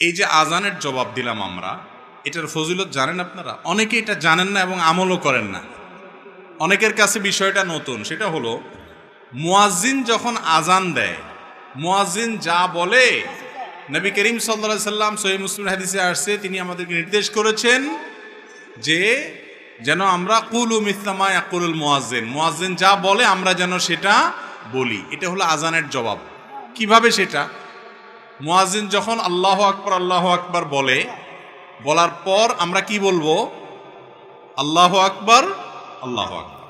এই যে আজানের জবাব দিলাম আমরা, এটার ফজিলত জানেন আপনারা? অনেকে এটা জানেন না এবং আমলও করেন না। অনেকের কাছে বিষয়টা নতুন, সেটা হলো, মুয়াজ্জিন যখন আজান দেয়, মুয়াজ্জিন যা বলে, নবী করিম সাল্লা সাল্লাম সহি মুসলিম হাদিসে আসছে, তিনি আমাদেরকে নির্দেশ করেছেন যে, যেন আমরা কুলু মিসলামা ইয়াকুলুল মুয়াজ্জিন মুয়াজ্জিন যা বলে আমরা যেন সেটা বলি। এটা হলো আজানের জবাব। কীভাবে সেটা? মুয়াজ্জিন যখন আল্লাহ আকবর আল্লাহ আকবর বলে, বলার পর আমরা কি বলব? আল্লাহ আকবর আল্লাহ আকবর।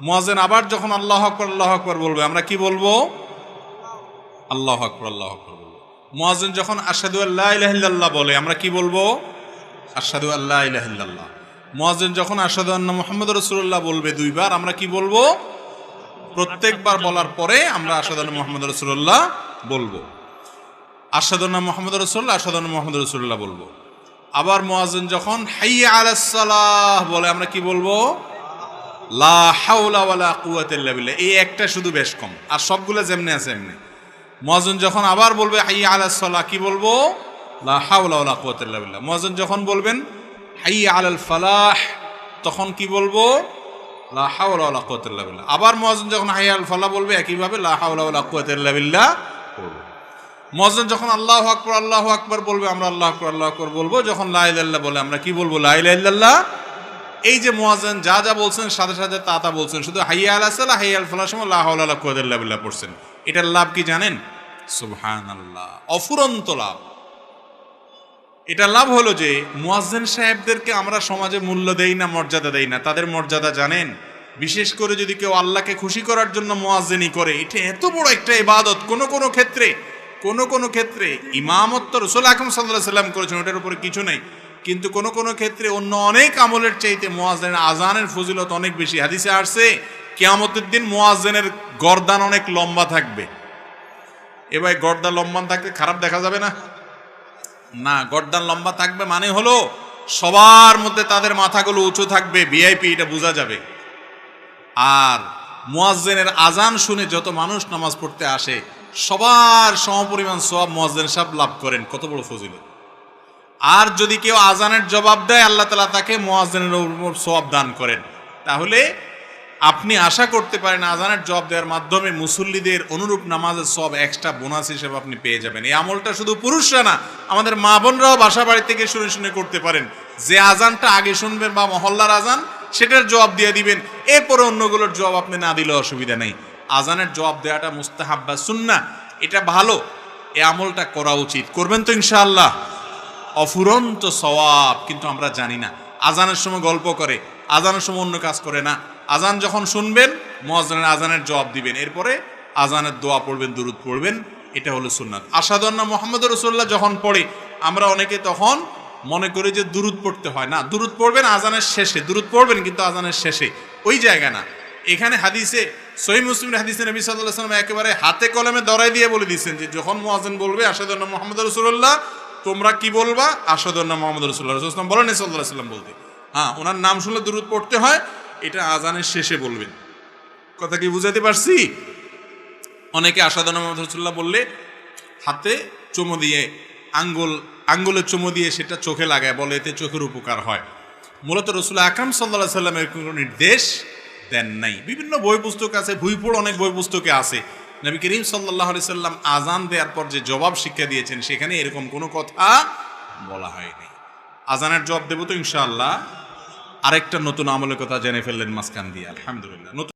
মুয়াজ্জিন আবার যখন আল্লাহ আকবর আল্লাহ আকবর বলবে, আমরা কি বলব? আল্লাহ আকবর আল্লাহ আকবর বলব। মুয়াজ্জিন যখন আশহাদু আল্লাহ ইলাহা ইল্লাল্লাহ বলে, আমরা কি বলব? আশহাদু আল্লাহ ইলাহা ইল্লাল্লাহ। মুয়াজ্জিন যখন আশহাদু আন্না মুহাম্মদ রাসূলুল্লাহ বলবে দুইবার, আমরা কি বলব? প্রত্যেকবার বলার পরে আমরা আন্না মুহাম্মদ রাসূলুল্লাহ বলব। আন্না মুহাম্মদ রাসূলুল্লাহ, আশহাদু আন্না মুহাম্মদ রাসূলুল্লাহ বলব। আবার মুয়াজ্জিন যখন হাইয়া আলাস সালাহ বলে, আমরা কি বলব? লা এই একটা শুধু বেশ কম, আর সবগুলো যেমনি আছে এমনি। মুয়াজ্জিন যখন আবার বলবে হাইয়া আলাস সালাহ, কি বলব? লা হাওলা ওয়ালা বিল্লাহ। মুয়াজ্জিন যখন বলবেন হাইয়া আলাল ফালাহ, তখন কি বলব? লা হাওলা বিল্লাহ। আবার মুয়াজ্জিন যখন হাইয়া আল ফালাহ বলবে, একইভাবে লা হাওলা বলব মসজিদ যখন আল্লাহ আকবর আল্লাহ আকবর বলবে, আমরা আল্লাহ আকবর আল্লাহ আকবর বলব। যখন লাইল্লাহ বলে, আমরা কি বলব? লাইল্লাহ এই যে মোয়াজেন যা যা বলছেন, সাথে সাথে তা তা বলছেন। শুধু হাইয়া আল্লাহ সাল্লাহ হাইয়া আল ফালাহ সময় আল্লাহ কুয়াদিল্লাহ পড়ছেন। এটার লাভ কি জানেন? সুবহান আল্লাহ অফুরন্ত লাভ। এটার লাভ হলো যে মুয়াজ্জেন সাহেবদেরকে আমরা সমাজে মূল্য দেই না, মর্যাদা দেই না। তাদের মর্যাদা জানেন? বিশেষ করে যদি কেউ আল্লাহকে খুশি করার জন্য মোয়াজ্জেনি করে, এটা এত বড় একটা ইবাদত। কোনো কোনো ক্ষেত্রে কোনো কোনো ক্ষেত্রে ইমামত্ব রসুল আকরম সাল্লাহ সাল্লাম করেছেন, ওটার উপরে কিছু নেই। কিন্তু কোনো কোনো ক্ষেত্রে অন্য অনেক আমলের চাইতে মোয়াজেনের আজানের ফজিলত অনেক বেশি। হাদিসে আসছে, কেয়ামতের দিন মোয়াজেনের গরদান অনেক লম্বা থাকবে। এবার গর্দা লম্বা থাকলে খারাপ দেখা যাবে না? না, গর্দান লম্বা থাকবে মানে হলো সবার মধ্যে তাদের মাথাগুলো উঁচু থাকবে, ভিআইপি এটা বোঝা যাবে। আর মুয়াজ্জেনের আজান শুনে যত মানুষ নামাজ পড়তে আসে সবার সমপরিমাণ সব মুয়াজ্জেন সাহেব লাভ করেন, কত বড় ফজিল আর যদি কেউ আজানের জবাব দেয়, আল্লাহ তালা তাকে মুয়াজ্জেনের উপর সব দান করেন। তাহলে আপনি আশা করতে পারেন আজানের জবাব দেওয়ার মাধ্যমে মুসল্লিদের অনুরূপ নামাজের সব এক্সট্রা বোনাস হিসেবে আপনি পেয়ে যাবেন। এই আমলটা শুধু পুরুষরা না, আমাদের মা বোনরাও বাসা বাড়ি থেকে শুনে শুনে করতে পারেন। যে আজানটা আগে শুনবেন বা মহল্লার আজান, সেটার জবাব দিয়ে দিবেন। এরপরে অন্যগুলোর জবাব আপনি না দিলে অসুবিধা নেই। আজানের জবাব দেওয়াটা মুস্তাহাব বা সুন্না, এটা ভালো, এ আমলটা করা উচিত। করবেন তো ইনশাআল্লাহ। অফুরন্ত সওয়াব কিন্তু আমরা জানি না। আজানের সময় গল্প করে, আজানের সময় অন্য কাজ করে না। আজান যখন শুনবেন মহাজনের আজানের জবাব দিবেন। এরপরে আজানের দোয়া পড়বেন, দুরুদ পড়বেন, এটা হলো সুন্নাত। আসাদন্না মোহাম্মদ রসুল্লাহ যখন পড়ে, আমরা অনেকে তখন মনে করি যে দুরুদ পড়তে হয় না। দুরুদ পড়বেন আজানের শেষে, দুরুদ পড়বেন কিন্তু আজানের শেষে। ওই জায়গা না। এখানে হাদিসে, সহি মুসলিম হাদিসে নবী সাল্লাহ সাল্লাম একেবারে হাতে কলমে দরাই দিয়ে বলে দিচ্ছেন যে, যখন মোয়াজেন বলবে আসাদন্না মোহাম্মদ রসুল্লাহ তোমরা কি বলবা? আসাদন্না মোহাম্মদ রসুল্লাহ রসুলাম বলেন সাল্লাহ সাল্লাম বলতে। হ্যাঁ ওনার নাম শুনলে দূরত পড়তে হয়, এটা আজানের শেষে বলবেন। কথা কি বুঝাতে পারছি? অনেকে আসাদন্না মোহাম্মদ রসুল্লাহ বললে, হাতে চুমো দিয়ে, আঙ্গুল, আঙ্গুলের চুমো দিয়ে সেটা চোখে লাগায়, বলে এতে চোখের উপকার হয়। মূলত রসুল আকরাম সাল্লাহ সাল্লামের কোনো নির্দেশ দেন নাই। বিভিন্ন বই পুস্তক আছে ভুইপুর অনেক বই পুস্তকে আছে। নবী করিম সাল্লাহ সাল্লাম আজান দেওয়ার পর যে জবাব শিক্ষা দিয়েছেন, সেখানে এরকম কোনো কথা বলা হয়নি। আজানের জবাব দেবো তো ইনশাআল্লাহ। আরেকটা নতুন আমলের কথা জেনে ফেললেন মাঝখান দিয়ে। আলহামদুলিল্লাহ। নতুন